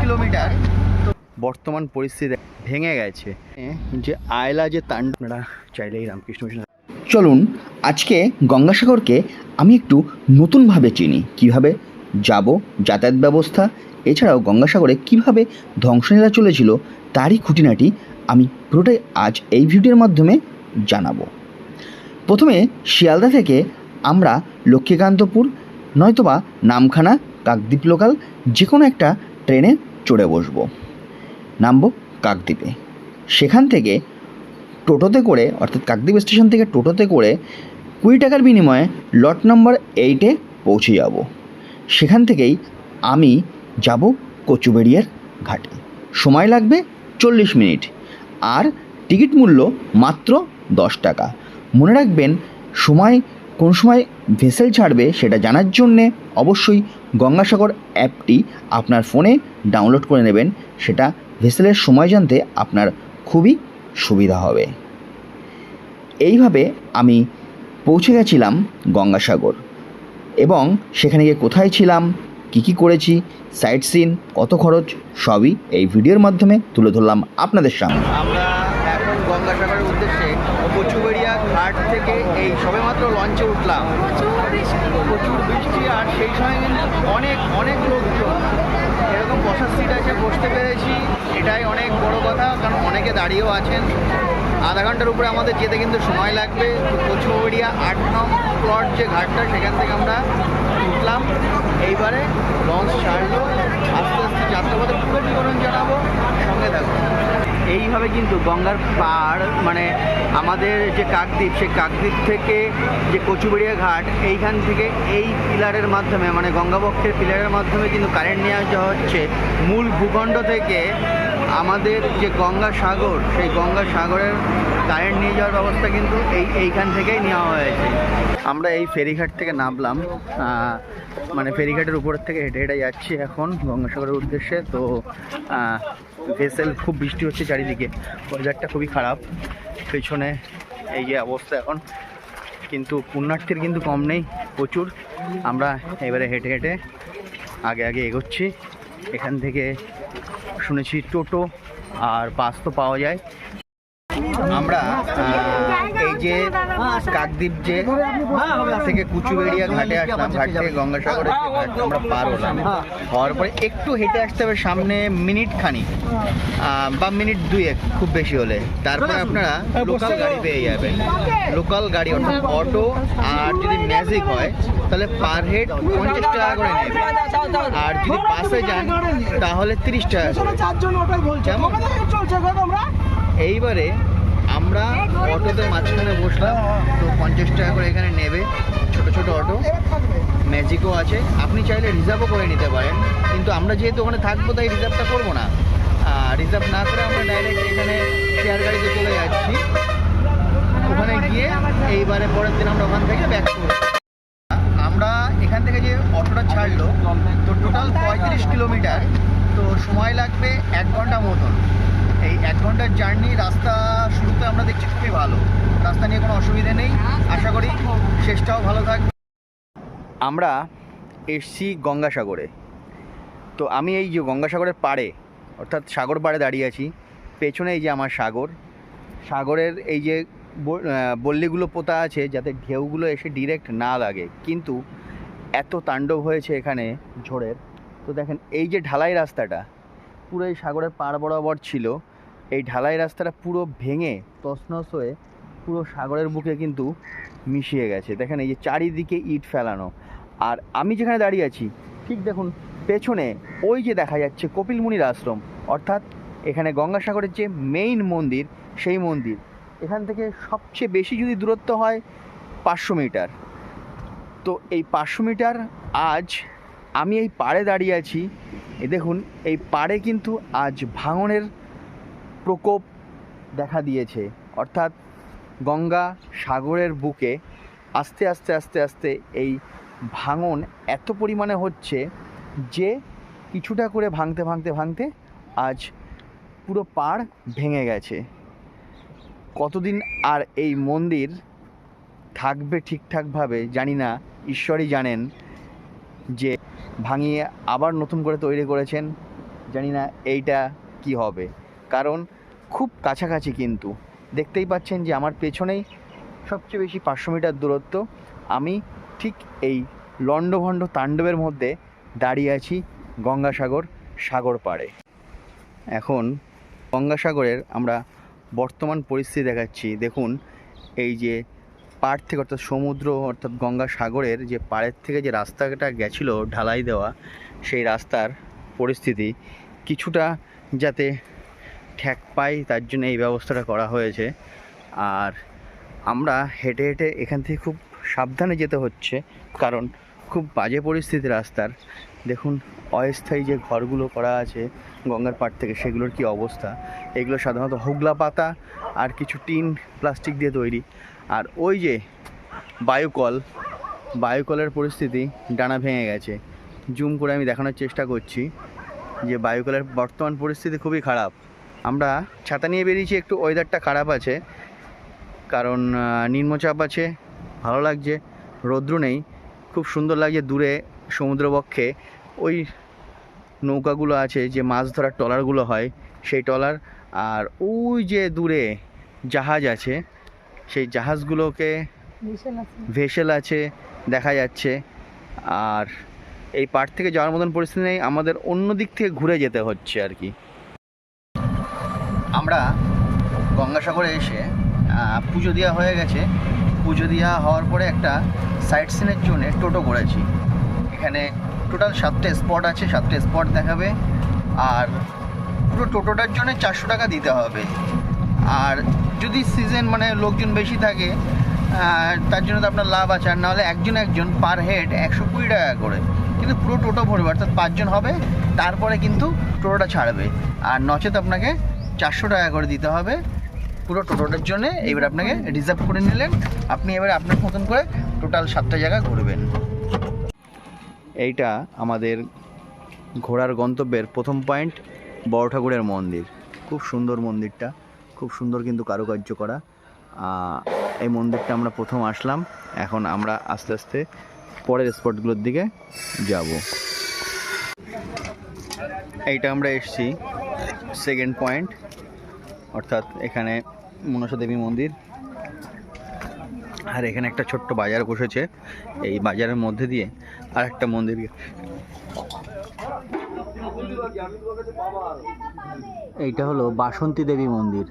Kilometre. বর্তমান পরিস্থিতি ভেঙে গেছে। যে আয়লা, যে তাণ্ডব, আপনারা চাইলেই রামকৃষ্ণ মিশন চলুন, আজকে গঙ্গাসাগরকে আমি একটু নতুনভাবে চিনি। কীভাবে যাব, যাতায়াত ব্যবস্থা, এছাড়াও গঙ্গাসাগরে কীভাবে ধ্বংসলীলা চলেছিল, তারই খুঁটিনাটি আমি পুরোটাই আজ এই ভিডিওর মাধ্যমে জানাব। প্রথমে শিয়ালদা থেকে আমরা লক্ষ্মীকান্তপুর, নয়তোবা নামখানা, কাকদ্বীপ লোকাল যে কোনো একটা ট্রেনে চড়ে বসবো। নামবো কাকদ্বীপে। সেখান থেকে টোটোতে করে, অর্থাৎ কাকদ্বীপ স্টেশন থেকে টোটোতে করে কুড়ি টাকার বিনিময়ে লট নম্বর এইটে পৌঁছে যাব। সেখান থেকেই আমি যাব কচুবেড়িয়ার ঘাটে। সময় লাগবে চল্লিশ মিনিট। আর টিকিট মূল্য মাত্র দশ টাকা। মনে রাখবেন, সময় কোন সময় ভেসেল ছাড়বে সেটা জানার জন্যে অবশ্যই গঙ্গাসাগর অ্যাপটি আপনার ফোনে ডাউনলোড করে নেবেন। সেটা ভেসেলের সময় জানতে আপনার খুবই সুবিধা হবে। এইভাবে আমি পৌঁছে গেছিলাম গঙ্গাসাগর এবং সেখানে গিয়ে কোথায় ছিলাম, কী কী করেছি, সাইট সিন, কত খরচ, সবই এই ভিডিওর মাধ্যমে তুলে ধরলাম আপনাদের সামনে। আমরা এখন গঙ্গাসাগরের ঘাট থেকে এই সবেমাত্র লঞ্চে উঠলাম। প্রচুর বৃষ্টি আর সেই সময় কিন্তু অনেক অনেক লোকজন। এরকম বসার সিট আছে, বসতে পেরেছি। এটাই অনেক বড় কথা, কারণ অনেকে দাঁড়িয়েও আছেন। আধা ঘণ্টার উপরে আমাদের যেতে কিন্তু সময় লাগবে। কচুবেড়িয়া আট নং প্লট যে ঘাটটা, সেখান থেকে আমরা উঠলাম। এইবারে লঞ্চ ছাড়লো। আস্তে আস্তে যাত্রাপথে পুরো বিবরণ জানাব। সঙ্গে দেখো এইভাবে কিন্তু গঙ্গার পাড় মানে আমাদের যে কাকদ্বীপ, সেই কাকদ্বীপ থেকে যে কচুবেড়িয়া ঘাট, এইখান থেকে এই পিলারের মাধ্যমে মানে গঙ্গাবক্ষের পিলারের মাধ্যমে কিন্তু কারেন্ট নিয়ে আসা হচ্ছে। মূল ভূখণ্ড থেকে আমাদের যে গঙ্গা সাগর, সেই গঙ্গা সাগরের কারেন্ট নিয়ে যাওয়ার ব্যবস্থা কিন্তু এই, এইখান থেকেই নেওয়া হয়েছে। আমরা এই ফেরিঘাট থেকে নামলাম মানে ফেরিঘাটের উপর থেকে হেঁটে হেঁটে যাচ্ছি এখন গঙ্গাসাগরের উদ্দেশ্যে। তো ভেসেল খুব বৃষ্টি হচ্ছে চারিদিকে, ওয়েদারটা খুবই খারাপ। পেছনে এই যে অবস্থা এখন, কিন্তু পুণ্যার্থীর কিন্তু কম নেই, প্রচুর। আমরা এবারে হেঁটে হেঁটে আগে আগে এগোচ্ছি। এখান থেকে শুনেছি টোটো আর বাস তো পাওয়া যায়। আমরা যে কাকদ্বীপ যে থেকে কুচুবেড়িয়া ঘাটে আসলাম ঘাট থেকে গঙ্গাসাগরের ঘাট আমরা পার হলাম। হওয়ার পরে একটু হেঁটে আসতে হবে সামনে মিনিট খানি বা মিনিট দুয়েক খুব বেশি হলে। তারপরে আপনারা লোকাল গাড়ি পেয়ে যাবেন। লোকাল গাড়ি অর্থাৎ অটো আর যদি ম্যাজিক হয় তাহলে পার হেড পঞ্চাশ টাকা করে নেবে আর যদি বাসে যান তাহলে তিরিশ টাকা কেমন এইবারে অটোতে মাঝখানে বসলাম, তো পঞ্চাশ টাকা করে এখানে নেবে ছোট ছোট অটো। ম্যাজিকও আছে। আপনি চাইলে রিজার্ভও করে নিতে পারেন। কিন্তু আমরা যেহেতু ওখানে থাকব, তাই রিজার্ভটা করব না। রিজার্ভ না করে আমরা ডাইরেক্ট এখানে শেয়ার গাড়িতে চলে যাচ্ছি। ওখানে গিয়ে এইবারে পরের দিন আমরা ওখান থেকে ব্যাক করব। আমরা এখান থেকে যে অটোটা ছাড়লো, তো টোটাল পঁয়ত্রিশ কিলোমিটার, তো সময় লাগবে এক ঘণ্টা মতন। এই এক ঘণ্টার জার্নি রাস্তা শুরুতে আমরা দেখছি খুবই ভালো। রাস্তা নিয়ে কোনো অসুবিধে নেই। আশা করি শেষটাও ভালো থাকবে আমরা এসছি গঙ্গাসাগরে। তো আমি এই যে গঙ্গাসাগরের পাড়ে, অর্থাৎ সাগর পাড়ে দাঁড়িয়ে আছি, পেছনে এই যে আমার সাগর। সাগরের এই যে বল্লিগুলো পোতা আছে, যাতে ঢেউগুলো এসে ডিরেক্ট না লাগে। কিন্তু এত তাণ্ডব হয়েছে এখানে ঝড়ের তো দেখেন, এই যে ঢালাই রাস্তাটা, পুরো এই সাগরের পাড় বরাবর ছিল। এই ঢালাই রাস্তাটা পুরো ভেঙে, তছনছ হয়ে পুরো সাগরের বুকে কিন্তু মিশিয়ে গেছে। দেখেন এই যে চারিদিকে ইট ফেলানো। আর আমি যেখানে দাঁড়িয়ে আছি, ঠিক দেখুন, পেছনে ওই যে দেখা যাচ্ছে কপিলমুনির আশ্রম। অর্থাৎ এখানে গঙ্গাসাগরের যে মেইন মন্দির, সেই মন্দির। এখান থেকে সবচেয়ে বেশি যদি দূরত্ব হয়, পাঁচশো মিটার। তো এই পাঁচশো মিটার আজ আমি এই পাড়ে দাঁড়িয়ে আছি। দেখুন, এই পাড়ে কিন্তু আজ ভাঙনের প্রকোপ দেখা দিয়েছে। অর্থাৎ গঙ্গা সাগরের বুকে আস্তে আস্তে আস্তে আস্তে এই ভাঙন এত পরিমাণে হচ্ছে যে কিছুটা করে ভাঙতে ভাঙতে ভাঙতে আজ পুরো পাড় ভেঙে গেছে। কতদিন আর এই মন্দির থাকবে ঠিকঠাকভাবে জানি না, ঈশ্বরই জানেন যে ভাঙিয়ে আবার নতুন করে তৈরি করেছেন, জানি না এইটা কি হবে। কারণ খুব কাছাকাছি কিন্তু। দেখতেই পাচ্ছেন যে আমার পেছনেই সবচেয়ে বেশি পাঁচশো মিটার দূরত্ব। আমি ঠিক এই লণ্ডভণ্ড তাণ্ডবের মধ্যে দাঁড়িয়ে আছি গঙ্গাসাগর সাগর পাড়ে। এখন গঙ্গাসাগরের আমরা বর্তমান পরিস্থিতি দেখাচ্ছি। দেখুন, এই যে পাড় থেকে অর্থাৎ সমুদ্র অর্থাৎ গঙ্গাসাগরের যে পাড়ের থেকে যে রাস্তাটা গেছিল ঢালাই দেওয়া, সেই রাস্তার পরিস্থিতি কিছুটা যাতে ঠেক পাই, তার জন্য এই ব্যবস্থাটা করা হয়েছে। আর আমরা হেঁটে হেঁটে এখান থেকে খুব সাবধানে যেতে হচ্ছে, কারণ খুব বাজে পরিস্থিতি রাস্তার। দেখুন, অস্থায়ী যে ঘরগুলো করা আছে, গঙ্গার পাড় থেকে সেগুলোর কি অবস্থা? এগুলো সাধারণত হোগলা পাতা আর কিছু টিন, প্লাস্টিক দিয়ে তৈরি। আর ওই যে বায়ুকল, বায়ুকলের পরিস্থিতি ডানা ভেঙে গেছে। জুম করে আমি দেখানোর চেষ্টা করছি যে বায়ুকলের বর্তমান পরিস্থিতি খুবই খারাপ। আমরা ছাতা নিয়ে বেরিয়েছি একটু ওয়েদারটা খারাপ আছে কারণ নিম্নচাপ আছে ভালো লাগছে রৌদ্র নেই খুব সুন্দর লাগছে দূরে সমুদ্রবক্ষে ওই নৌকাগুলো আছে যে মাছ ধরার ট্রলারগুলো হয় সেই ট্রলার আর ওই যে দূরে জাহাজ আছে সেই জাহাজগুলোকে ভেসেল আছে। দেখা যাচ্ছে আর এই পার থেকে যাওয়ার মতন পরিস্থিতি নেই আমাদের অন্য দিক থেকে ঘুরে যেতে হচ্ছে আর কি। আমরা গঙ্গাসাগরে এসে পুজো দেওয়া হয়ে গেছে। পুজো দেওয়া হওয়ার পরে একটা সাইট সিনের জন্য টোটো করেছি। এখানে টোটাল সাতটা স্পট আছে, সাতটা স্পট দেখাবে। আর পুরো টোটোটার জন্য চারশো টাকা দিতে হবে। আর যদি সিজন মানে লোকজন বেশি থাকে তার জন্য তো আপনার লাভ আছে। আর নাহলে একজন একজন পার হেড একশো কুড়ি টাকা করে। কিন্তু পুরো টোটো ভরবে, অর্থাৎ পাঁচজন হবে, তারপরে কিন্তু টোটোটা ছাড়বে। আর নচেত আপনাকে চারশো টাকা করে দিতে হবে পুরো টোটোটার জন্য। এবার আপনাকে রিজার্ভ করে নিলেন। আপনি এবার আপনার মতন করে টোটাল সাতটা জায়গা ঘুরবেন। এইটা আমাদের ঘোরার গন্তব্যের প্রথম পয়েন্ট বড় ঠাকুরের মন্দির। খুব সুন্দর মন্দিরটা। খুব সুন্দর কিন্তু কারুকার্য করা। এই মন্দিরটা আমরা প্রথম আসলাম। এখন আমরা আস্তে আস্তে পরের স্পটগুলোর দিকে যাব। এইটা আমরা এসছি সেকেন্ড পয়েন্ট অর্থাৎ এখানে মনসা দেবী মন্দির। আর এখানে একটা ছোট্ট বাজার বসেছে, এই বাজারের মধ্যে দিয়ে আর একটা মন্দির। এইটা হলো বাসন্তী দেবী মন্দির।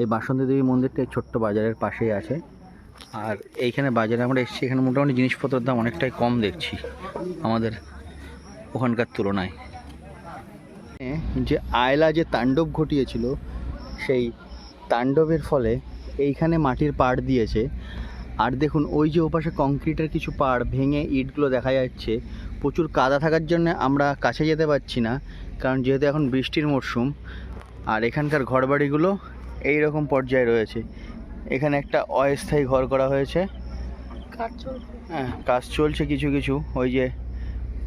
এই বাসন্তী দেবী মন্দিরটা ছোট্ট বাজারের পাশেই আছে। আর এইখানে বাজারে আমরা এসেছি, এখানে মোটামুটি জিনিসপত্রের দাম অনেকটাই কম দেখছি আমাদের ওখানকার তুলনায়। যে আয়লা যে তাণ্ডব ঘটিয়েছিল সেই তাণ্ডবের ফলে এইখানে মাটির পাড় দিয়েছে। আর দেখুন ওই যে ওপাশে কংক্রিটের কিছু পাড় ভেঙে ইটগুলো দেখা যাচ্ছে। প্রচুর কাদা থাকার জন্য আমরা কাছে যেতে পারছি না কারণ যেহেতু এখন বৃষ্টির মরশুম আর এখানকার ঘরবাড়িগুলো এই রকম পর্যায়ে রয়েছে। এখানে একটা অস্থায়ী ঘর করা হয়েছে। হ্যাঁ কাজ চলছে কিছু কিছু। ওই যে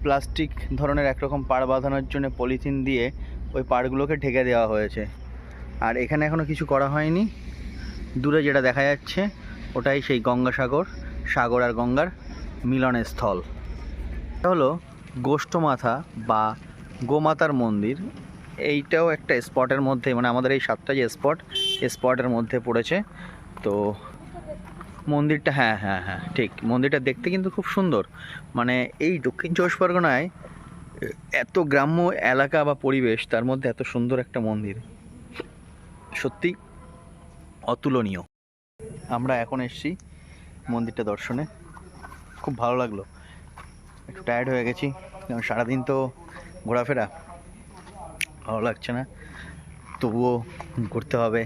প্লাস্টিক ধরনের একরকম পাড় বাঁধানোর জন্য পলিথিন দিয়ে ওই পাড়গুলোকে ঢেকে দেওয়া হয়েছে। আর এখানে এখনও কিছু করা হয়নি। দূরে যেটা দেখা যাচ্ছে, ওটাই সেই গঙ্গাসাগর, সাগর আর গঙ্গার মিলনের স্থল। এটা হলো গোষ্ঠমাথা বা গোমাতার মন্দির। এইটাও একটা স্পটের মধ্যে মানে আমাদের এই সাতটা যে স্পট স্পটের মধ্যে পড়েছে। তো মন্দিরটা হ্যাঁ হ্যাঁ হ্যাঁ ঠিক। মন্দিরটা দেখতে কিন্তু খুব সুন্দর। মানে এই দক্ষিণ চব্বিশ পরগনায়, এত গ্রাম্য এলাকা বা পরিবেশ, তার মধ্যে এত সুন্দর একটা মন্দির। সত্যি অতুলনীয়। আমরা এখন এসেছি মন্দিরটা দর্শনে। খুব ভালো লাগল। একটু টায়ার্ড হয়ে গেছি, কারণ সারাদিন তো ঘোরাফেরা। ভালো লাগছে না। তবুও ঘুরতে হবে,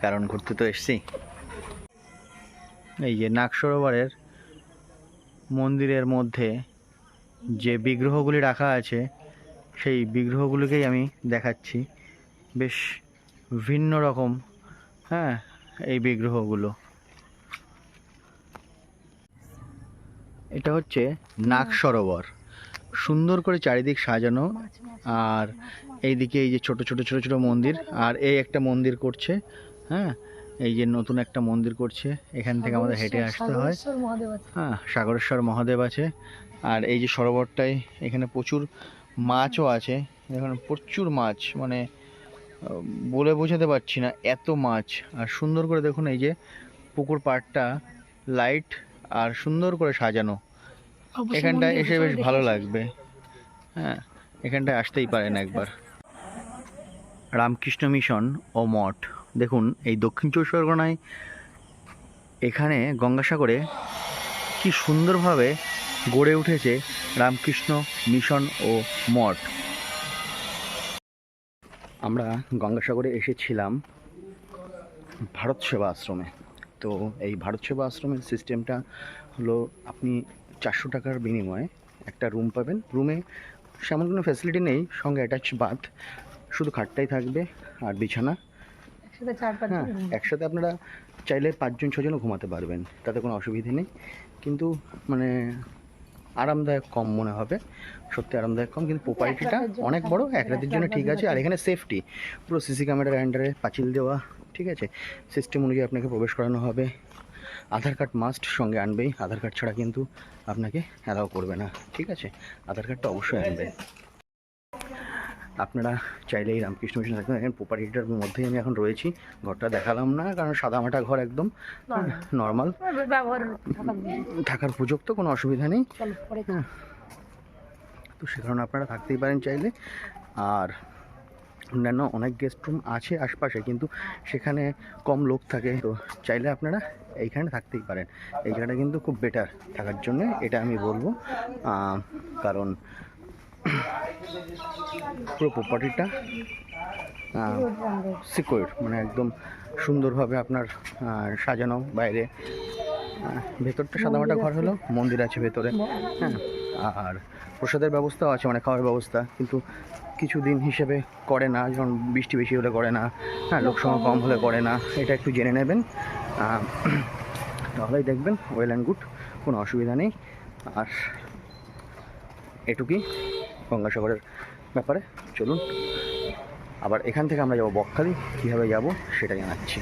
কারণ ঘুরতে তো এসছি। এই যে নাগ সরোবরের মন্দিরের মধ্যে যে বিগ্রহগুলি রাখা আছে, সেই বিগ্রহগুলিকেই আমি দেখাচ্ছি। বেশ ভিন্ন রকম হ্যাঁ এই বিগ্রহগুলো। এটা হচ্ছে নাগ সরোবর সুন্দর করে চারিদিক সাজানো, আর এইদিকে এই যে ছোট ছোট ছোট ছোট মন্দির, আর এই একটা মন্দির করছে হ্যাঁ এই যে নতুন একটা মন্দির করছে এখান থেকে আমাদের হেঁটে আসতে হয়। হ্যাঁ সাগরেশ্বর মহাদেব আছে। আর এই যে সরোবরটায় এখানে প্রচুর মাছও আছে। এখানে প্রচুর মাছ মানে বলে বোঝাতে পারছি না এত মাছ। আর সুন্দর করে দেখুন এই যে পুকুর পাড়টা লাইট আর সুন্দর করে সাজানো। এখানটায় এসে বেশ ভালো লাগবে। হ্যাঁ এখানটায় আসতেই পারেন একবার। রামকৃষ্ণ মিশন ও মঠ। দেখুন, এই দক্ষিণ চব্বিশ পরগনায় এখানে গঙ্গাসাগরে কি সুন্দরভাবে গড়ে উঠেছে রামকৃষ্ণ মিশন ও মঠ। আমরা গঙ্গাসাগরে এসেছিলাম ভারত সেবা আশ্রমে। তো এই ভারত সেবা আশ্রমের সিস্টেমটা হলো, আপনি চারশো টাকার বিনিময়ে একটা রুম পাবেন। রুমে সেমন কোনো ফ্যাসিলিটি নেই, সঙ্গে অ্যাটাচ বাথ শুধু খাটটাই থাকবে আর বিছানা। একসাথে চার পাঁচ হ্যাঁ একসাথে আপনারা চাইলে পাঁচজন ছজনও ঘুমাতে পারবেন তাতে কোনো অসুবিধে নেই। কিন্তু মানে আরামদায়ক কম মনে হবে সত্যি আরামদায়ক কম। কিন্তু প্রপার্টিটা অনেক বড় এক রাতের জন্য ঠিক আছে। আর এখানে সেফটি পুরো সিসি ক্যামেরার আন্ডারে পাঁচিল দেওয়া ঠিক আছে? সিস্টেম অনুযায়ী আপনাকে প্রবেশ করানো হবে। আধার কার্ড মাস্ট সঙ্গে আনবেই। আধার কার্ড ছাড়া কিন্তু আপনাকে অ্যালাউ করবে না ঠিক আছে? আধার কার্ডটা অবশ্যই আনবে আপনারা চাইলে এই রামকৃষ্ণ মিশন থাকবেন এখানে প্রপার্টিটার মধ্যেই আমি এখন রয়েছি। ঘরটা দেখালাম না কারণ সাদামাটা ঘর একদম। নর্মাল থাকা থাকার উপযুক্ত কোনো অসুবিধা নেই। তো সে কারণে আপনারা থাকতেই পারেন চাইলে। আর অন্যান্য অনেক গেস্ট রুম আছে আশপাশে কিন্তু সেখানে কম লোক থাকে। তো চাইলে আপনারা এইখানে থাকতেই পারেন। এই জায়গাটা কিন্তু খুব বেটার থাকার জন্য এটা আমি বলব। কারণ পুরো প্রপার্টিটা সিকিউর মানে একদম সুন্দরভাবে আপনার সাজানো বাইরে। ভেতরটা সাদামাটা ঘর হলো, মন্দির আছে ভেতরে হ্যাঁ। আর প্রসাদের ব্যবস্থাও আছে মানে খাওয়ার ব্যবস্থা, কিন্তু কিছু দিন হিসেবে করে না যেমন বৃষ্টি বেশি হলে করে না হ্যাঁ লোক সংখ্যা কম হলে করে না, এটা একটু জেনে নেবেন। তাহলেই দেখবেন ওয়েল অ্যান্ড গুড কোনো অসুবিধা নেই। আর এটুকুই। গঙ্গাসাগরের ব্যাপারে। চলুন আবার এখান থেকে আমরা যাব বকখালি। কীভাবে যাব সেটা জানাচ্ছি।